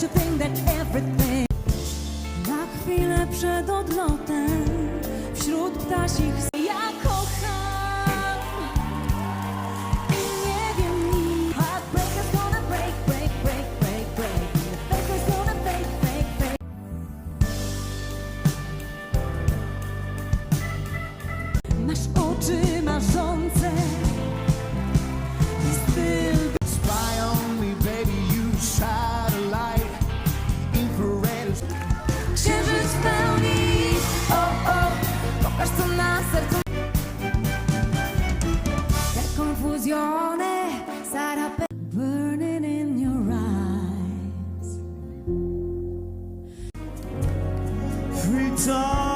to think that everything Na chwilę przed odlotem Wśród ptasich Ja kocham I nie wiem nic. Heartbreaker's gonna break, break, break, break, break. Faker's gonna fake, fake, fake Masz oczy, masz Free time.